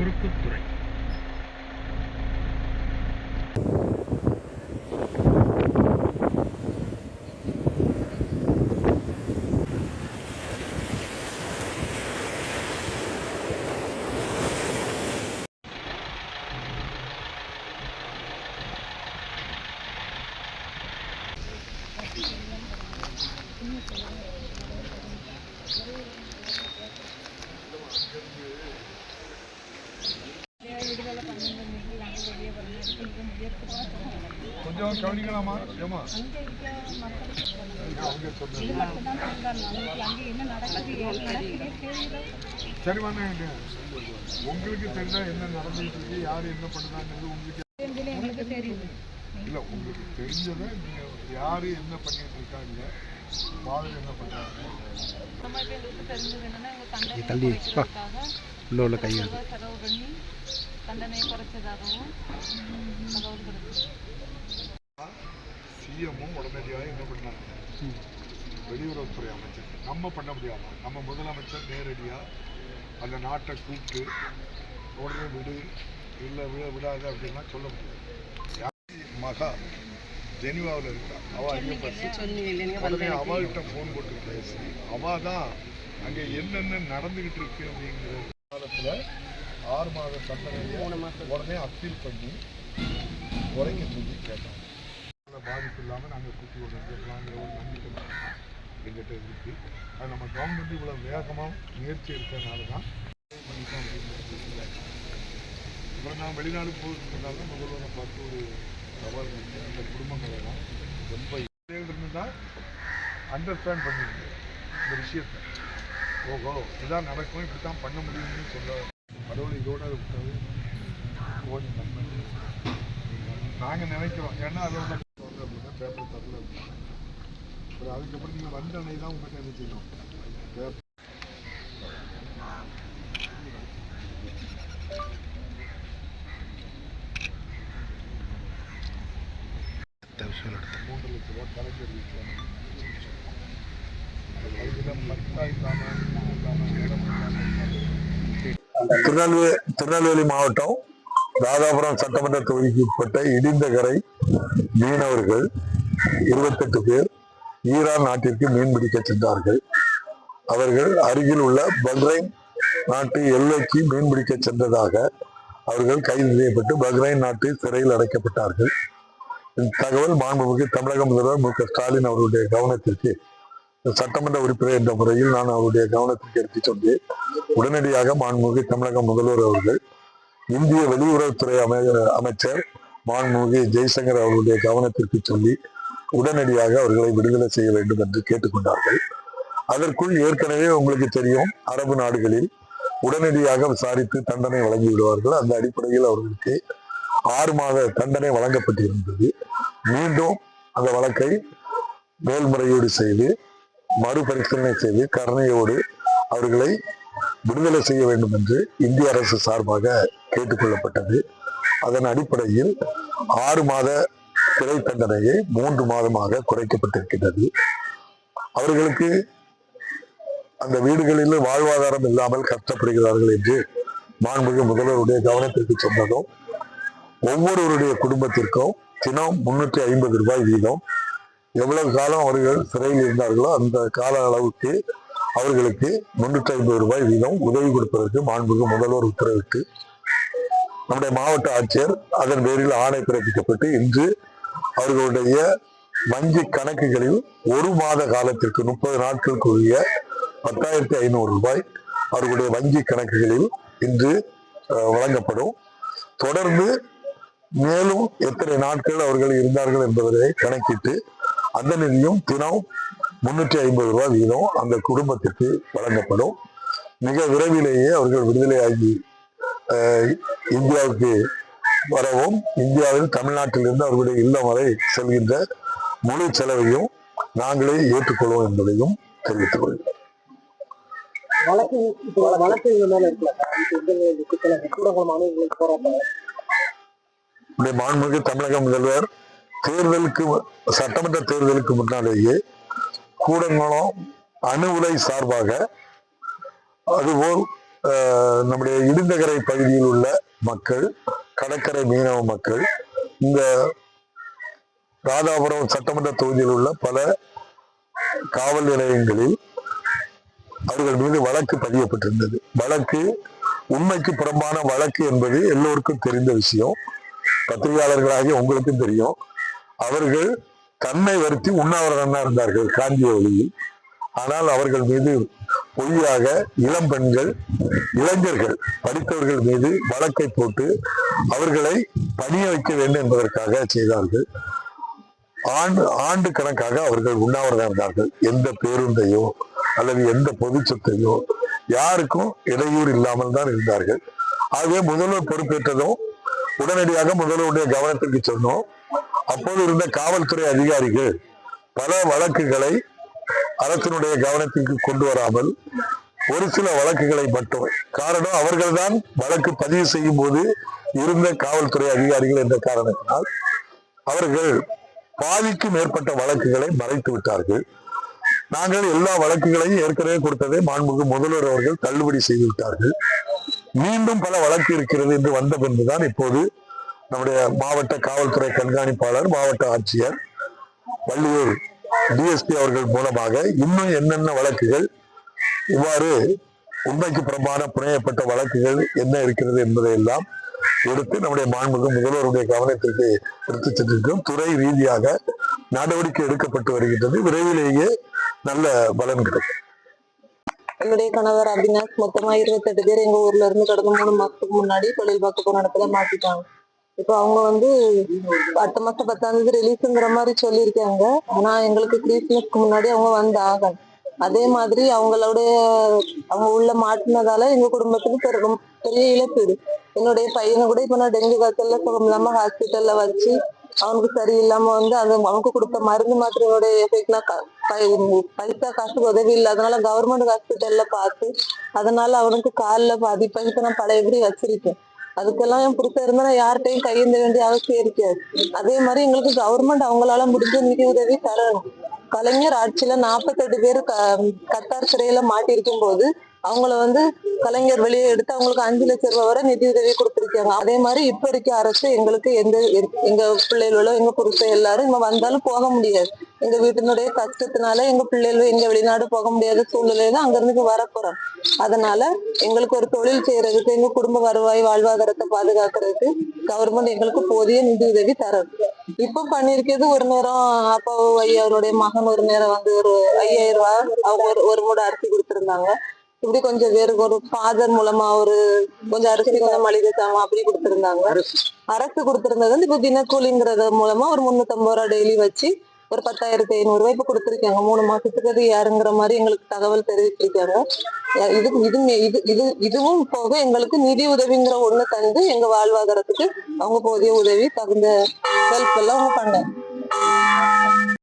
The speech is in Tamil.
குறுக்குத்துறை கொஞ்சம் கவனிக்கலாமா? ஏமா சரி வாங்க உங்களுக்கு தெரிஞ்சா என்ன நடந்துட்டு இருக்கு யாரு என்ன பண்ணுறாங்கிறது உங்களுக்கு இல்ல உங்களுக்கு தெரிஞ்சதை நீங்க யாரு என்ன பண்ணிட்டு இருக்காங்க மாதிரி என்ன பண்றாங்க? தள்ளி. உள்ள உள்ள கை ரூபாய் செலவு பண்ணி தண்டனை குறைச்சதாகவும் தகவல் கிடைச்சது சிஎம்மும் உடனடியாக என்ன பண்ணாங்க? வெளியுறவுத்துறை அமைச்சர். நம்ம பண்ண முடியாம நம்ம முதலமைச்சர் நேரடியா அந்த நாட்டை கூப்பிட்டு உடனே விடு இல்லை விட விடாது அப்படின்னா சொல்ல முடியாது. யார் மகா ஜெனிவாவில் இருக்கா? அவ ஐஎஃப்எஸ் உடனே அவள்கிட்ட ஃபோன் போட்டு பேசி அவ தான் அங்கே என்னென்ன நடந்துகிட்டு இருக்கு அப்படிங்கிற காலத்தில் ஆறு மாத தண்டனையை உடனே அப்பீல் பண்ணி குறைக்க சொல்லி கேட்டோம். பாதிப்பு இல்லாமல் நாங்கள் கூட்டி கொண்டு வந்துடலாங்கிற ஒரு நம்பிக்கை எங்கிட்ட இருக்கு. அது நம்ம கவர்மெண்ட் இவ்வளோ வேகமாக முயற்சி இருக்கிறதுனால தான் பண்ணிட்டோம் இல்லை இப்போ நான் வெளிநாடு போகிறதுனால தான் முதல்வரை பார்த்து ஒரு சவால் இருக்கு அந்த குடும்பங்கள் எல்லாம் ரொம்ப இருந்து தான் அண்டர்ஸ்டாண்ட் பண்ணிருக்கு இந்த விஷயத்தை. ஓஹோ இதான் நடக்கும் இப்படி தான் பண்ண முடியும்னு சொல்ல கடவுள் இதோட விட்டது விட்டாரு நன்மை நாங்கள் நினைக்கிறோம். ஏன்னா அதை உள்ள வந்து அப்படின்னா பேப்பர் தரல அப்புறம் அதுக்கப்புறம் நீங்கள் வந்த அன்னை தான் உங்கள்கிட்ட என்ன செய்யணும்? பேப்பர் மூன்று லட்ச ரூபா கலைஞர் வீட்டில் அதுக்கு பட்டா இடம் திருநெல்வேலி திருநெல்வேலி மாவட்டம் ராதாபுரம் சட்டமன்ற தொகுதிக்கு உட்பட்ட இடிந்தகரை மீனவர்கள் இருபத்தெட்டு பேர் ஈரான் நாட்டிற்கு மீன் பிடிக்க சென்றார்கள். அவர்கள் அருகில் உள்ள பஹ்ரைன் நாட்டு எல்லைக்கு மீன் பிடிக்க சென்றதாக அவர்கள் கைது செய்யப்பட்டு பஹ்ரைன் நாட்டு சிறையில் அடைக்கப்பட்டார்கள். இந்த தகவல் மாண்புமிகு தமிழக முதல்வர் மு க ஸ்டாலின் அவருடைய கவனத்திற்கு சட்டமன்ற உறுப்பினர் என்ற முறையில் நான் அவருடைய கவனத்திற்கு எடுத்துச் சொன்னேன். உடனடியாக மாண்புமிகு தமிழக முதல்வர் அவர்கள் இந்திய வெளியுறவுத்துறை அமை அமைச்சர் மாண்புமிகு ஜெய்சங்கர் அவர்களுடைய கவனத்திற்கு சொல்லி உடனடியாக அவர்களை விடுதலை செய்ய வேண்டும் என்று கேட்டுக்கொண்டார்கள் அதற்குள் ஏற்கனவே உங்களுக்கு தெரியும் அரபு நாடுகளில் உடனடியாக விசாரித்து தண்டனை வழங்கி விடுவார்கள். அந்த அடிப்படையில் அவர்களுக்கு ஆறு மாத தண்டனை வழங்கப்பட்டிருந்தது. மீண்டும் அந்த வழக்கை மேல்முறையீடு செய்து மறுபரிசீலனை செய்து கருணையோடு அவர்களை விடுதலை செய்ய வேண்டும் என்று இந்திய அரசு சார்பாக கேட்டுக்கொள்ளப்பட்டது. அதன் அடிப்படையில் ஆறு மாத சிறை தண்டனையை மூன்று மாதமாக குறைக்கப்பட்டிருக்கின்றது. அவர்களுக்கு அந்த வீடுகளில் வாழ்வாதாரம் இல்லாமல் கஷ்டப்படுகிறார்கள் என்று மாண்புமிகு முதல்வருடைய கவனத்திற்கு சொன்னதும் ஒவ்வொருவருடைய குடும்பத்திற்கும் தினம் முன்னூற்றி ஐம்பது ரூபாய் வீதம் எவ்வளவு காலம் அவர்கள் சிறையில் இருந்தார்களோ அந்த கால அளவுக்கு அவர்களுக்கு முன்னூற்றி ஐம்பது ரூபாய் வீதம் உதவி கொடுப்பதற்கு மாண்புக்கு முதல்வர் உத்தரவிட்டு நம்முடைய மாவட்ட ஆட்சியர் அதன் பேரில் ஆணை பிறப்பிக்கப்பட்டு இன்று அவர்களுடைய வங்கி கணக்குகளில் ஒரு மாத காலத்திற்கு முப்பது நாட்களுக்குரிய பத்தாயிரத்தி ஐநூறு ரூபாய் அவர்களுடைய வங்கி கணக்குகளில் இன்று வழங்கப்படும். தொடர்ந்து மேலும் எத்தனை நாட்கள் அவர்கள் இருந்தார்கள் என்பதை கணக்கிட்டு அந்த நிதியும் தினம் முன்னூற்றி ஐம்பது ரூபாய் வீதம் அந்த குடும்பத்திற்கு வழங்கப்படும். மிக விரைவிலேயே அவர்கள் விடுதலையாகி இந்தியாவுக்கு வரவும் இந்தியாவில் தமிழ்நாட்டிலிருந்து அவர்களுடைய இல்லம் வரை செல்கின்ற முழு செலவையும் நாங்களே ஏற்றுக்கொள்வோம் என்பதையும் தெரிவித்துக் நம்முடைய மாண்புமிகு தமிழக முதல்வர் தேர்தலுக்கு சட்டமன்ற தேர்தலுக்கு முன்னாலேயே கூடங்குளம் அணு உலை சார்பாக அதுபோல் நம்முடைய இடிந்தகரை பகுதியில் உள்ள மக்கள் கடற்கரை மீனவ மக்கள் இந்த ராதாபுரம் சட்டமன்ற தொகுதியில் உள்ள பல காவல் நிலையங்களில் அவர்கள் மீது வழக்கு பதியப்பட்டிருந்தது. வழக்கு உண்மைக்கு புறம்பான வழக்கு என்பது எல்லோருக்கும் தெரிந்த விஷயம். பத்திரிகையாளர்களாகிய உங்களுக்கும் தெரியும். அவர்கள் தன்னை வருத்தி உண்ணாவிரதம் இருந்தார்கள் காந்திய வழியில் ஆனால் அவர்கள் மீது பொய்யாக இளம் பெண்கள் இளைஞர்கள் படித்தவர்கள் மீது வழக்கை போட்டு அவர்களை பணிய வைக்க வேண்டும் என்பதற்காக செய்தார்கள். ஆண்டு ஆண்டு கணக்காக அவர்கள் உண்ணாவிரதம் இருந்தார்கள். எந்த பேருந்தையோ அல்லது எந்த பொது சொத்தையோ யாருக்கும் இடையூறு இல்லாமல் தான் இருந்தார்கள். ஆகவே முதல்வர் பொறுப்பேற்றதும் உடனடியாக முதல்வருடைய கவனத்திற்கு சொன்னோம் அப்போது இருந்த காவல்துறை அதிகாரிகள் பல வழக்குகளை அரசினுடைய கவனத்திற்கு கொண்டு வராமல் ஒரு சில வழக்குகளை மட்டும். காரணம் அவர்கள்தான் வழக்கு பதிவு செய்யும் போது இருந்த காவல்துறை அதிகாரிகள் என்ற காரணத்தினால் அவர்கள் பாதிக்கு மேற்பட்ட வழக்குகளை மறைத்து விட்டார்கள். நாங்கள் எல்லா வழக்குகளையும் ஏற்கனவே கொடுத்ததை மாண்புக்கு முதல்வர் அவர்கள் தள்ளுபடி செய்து விட்டார்கள். மீண்டும் பல வழக்கு இருக்கிறது என்று வந்த பின்புதான் இப்போது நம்முடைய மாவட்ட காவல்துறை கண்காணிப்பாளர் மாவட்ட ஆட்சியர் வள்ளியூர் டிஎஸ்பி அவர்கள் மூலமாக இன்னும் என்னென்ன வழக்குகள் இவ்வாறு உண்மைக்கு புறம்பான புனையப்பட்ட வழக்குகள் என்ன இருக்கிறது என்பதை எல்லாம் எடுத்து நம்முடைய மாண்புக்கு முதல்வருடைய கவனத்திற்கு எடுத்து சென்றிருக்கிறோம். துறை ரீதியாக நடவடிக்கை எடுக்கப்பட்டு வருகின்றது. விரைவிலேயே நல்ல பலன் கிடைக்கும். என்னுடைய கணவர் அபிநாஷ் மொத்தமா இருபத்தெட்டு பேர் எங்க ஊர்ல இருந்து கடந்த மூணு மாசத்துக்கு முன்னாடி தொழில் பார்க்க போன இடத்துல மாட்டிட்டாங்க. இப்போ அவங்க வந்து அடுத்த மாசம் பத்தாம் தேதி ரிலீஸ்ங்கிற மாதிரி சொல்லியிருக்காங்க. ஆனா எங்களுக்கு கிறிஸ்துமஸ்க்கு முன்னாடி அவங்க வந்து ஆகணும் அதே மாதிரி அவங்களுடைய அவங்க உள்ள மாட்டினதால எங்க குடும்பத்துக்கு பெரிய இழப்பீடு என்னுடைய பையனை கூட இப்ப நான் டெங்கு காய்ச்சல்ல சுகம் இல்லாம ஹாஸ்பிட்டல்ல வச்சு அவனுக்கு சரியில்லாம வந்து அந்த அவனுக்கு கொடுத்த மருந்து மாத்திரையோட எஃபெக்ட்லாம் பைசா காசுக்கு உதவி இல்லை அதனால கவர்மெண்ட் ஹாஸ்பிட்டல்ல பார்த்து அதனால அவனுக்கு கால்ல பாதிப்பை இப்ப நான் பழையபடி வச்சிருக்கேன். அதுக்கெல்லாம் என் பிடிச்ச இருந்தா யார்கிட்டையும் யார்கிட்டயும் கையேந்த வேண்டிய அவசியம் இருக்காது அதே மாதிரி எங்களுக்கு கவர்மெண்ட் அவங்களால முடிஞ்ச நிதி உதவி தரணும். கலைஞர் ஆட்சியில நாற்பத்தெட்டு பேர் க கத்தார் சிறையில மாட்டிருக்கும் போது அவங்கள வந்து கலைஞர் வெளியே எடுத்து அவங்களுக்கு அஞ்சு லட்சம் ரூபாய் வரை நிதி உதவி கொடுத்துருக்காங்க. அதே மாதிரி இப்ப இருக்க அரசு எங்களுக்கு எந்த எங்க பிள்ளைகளோ எங்க புருஷன் எல்லாரும் இங்க வந்தாலும் போக முடியாது. எங்க வீட்டினுடைய கஷ்டத்தினால எங்க பிள்ளைகளும் எங்க வெளிநாடு போக முடியாத சூழ்நிலையில தான் அங்க இருந்து வரப்போறோம். அதனால எங்களுக்கு ஒரு தொழில் செய்யறதுக்கு எங்க குடும்ப வருவாய் வாழ்வாதாரத்தை பாதுகாக்கிறதுக்கு கவர்மெண்ட் எங்களுக்கு போதிய நிதி உதவி தரும். இப்ப பண்ணிருக்கிறது ஒரு நேரம் அப்பா ஐயாவுடைய மகன் ஒரு நேரம் வந்து ஒரு ஐயாயிரம் ரூபாய் அவங்க ஒரு ஒரு மூடை அரிசி கொடுத்திருந்தாங்க. இப்படி கொஞ்சம் பேருக்கு ஒரு ஃபாதர் மூலமா ஒரு கொஞ்சம் அரிசி கொஞ்சம் மளிகை சாமான் அப்படி கொடுத்திருந்தாங்க. அரசு. கொடுத்திருந்தது வந்து இப்ப தினக்கூலிங்கிறது மூலமா ஒரு முன்னூத்தம்பது ரூபா டெய்லி வச்சு ஒரு பத்தாயிரத்தி ஐநூறு ரூபாய் கொடுத்துருக்காங்க. மூணு மாசத்துக்கு அது யாருங்கிற மாதிரி எங்களுக்கு தகவல் தெரிவிச்சிருக்காங்க. அஹ் இது இது இது இது இதுவும் போக எங்களுக்கு நிதி உதவிங்கிற ஒண்ணு தந்து எங்க வாழ்வாதாரத்துக்கு அவங்க போதிய உதவி தகுந்த ஹெல்ப் எல்லாம் அவங்க பண்ணாங்க.